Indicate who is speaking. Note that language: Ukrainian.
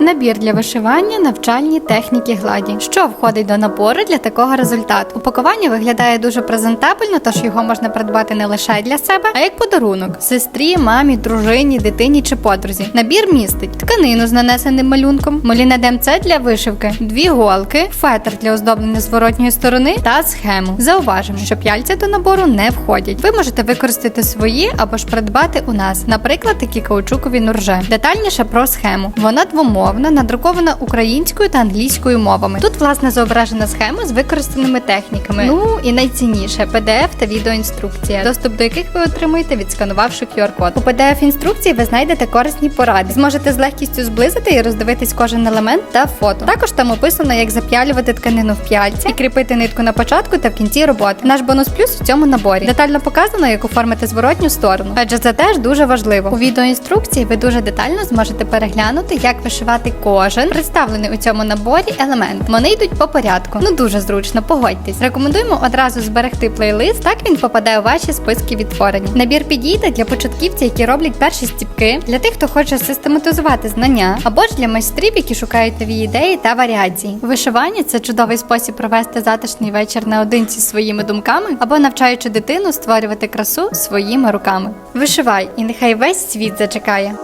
Speaker 1: Набір для вишивання, навчальні техніки гладі. Що входить до набору для такого результату? Упакування виглядає дуже презентабельно, тож його можна придбати не лише для себе, а як подарунок сестрі, мамі, дружині, дитині чи подрузі. Набір містить тканину з нанесеним малюнком, моліне ДМЦ для вишивки, дві голки, фетр для оздоблення зворотньої сторони та схему. Зауважимо, що п'яльця до набору не входять. Ви можете використати свої або ж придбати у нас, наприклад, такі каучукові нурже. Детальніше про схему. Вона двомовна, надрукована українською та англійською мовами. Тут власне зображена схема з використаними техніками. Ну і найцінніше PDF та відеоінструкція, доступ до яких ви отримуєте, відсканувавши QR-код. У PDF інструкції ви знайдете корисні поради. Зможете з легкістю зблизити і роздивитись кожен елемент та фото. Також там описано, як зап'ялювати тканину в п'яльці і кріпити нитку на початку та в кінці роботи. Наш бонус плюс в цьому наборі. Детально показано, як оформити зворотню сторону, адже це теж дуже важливо. У відеоінструкції ви дуже детально зможете переглянути, як вишивати кожен представлений у цьому наборі елемент. Вони йдуть по порядку. Ну дуже зручно, погодьтесь. Рекомендуємо одразу зберегти плейлист, так він попаде у ваші списки відтворення. Набір підійде для початківців, які роблять перші стіпки, для тих, хто хоче систематизувати знання, або ж для майстрів, які шукають нові ідеї та варіації. Вишивання це чудовий спосіб провести затишний вечір наодинці зі своїми думками або навчаючи дитину створювати красу своїми руками. Вишивай, і нехай весь світ зачекає.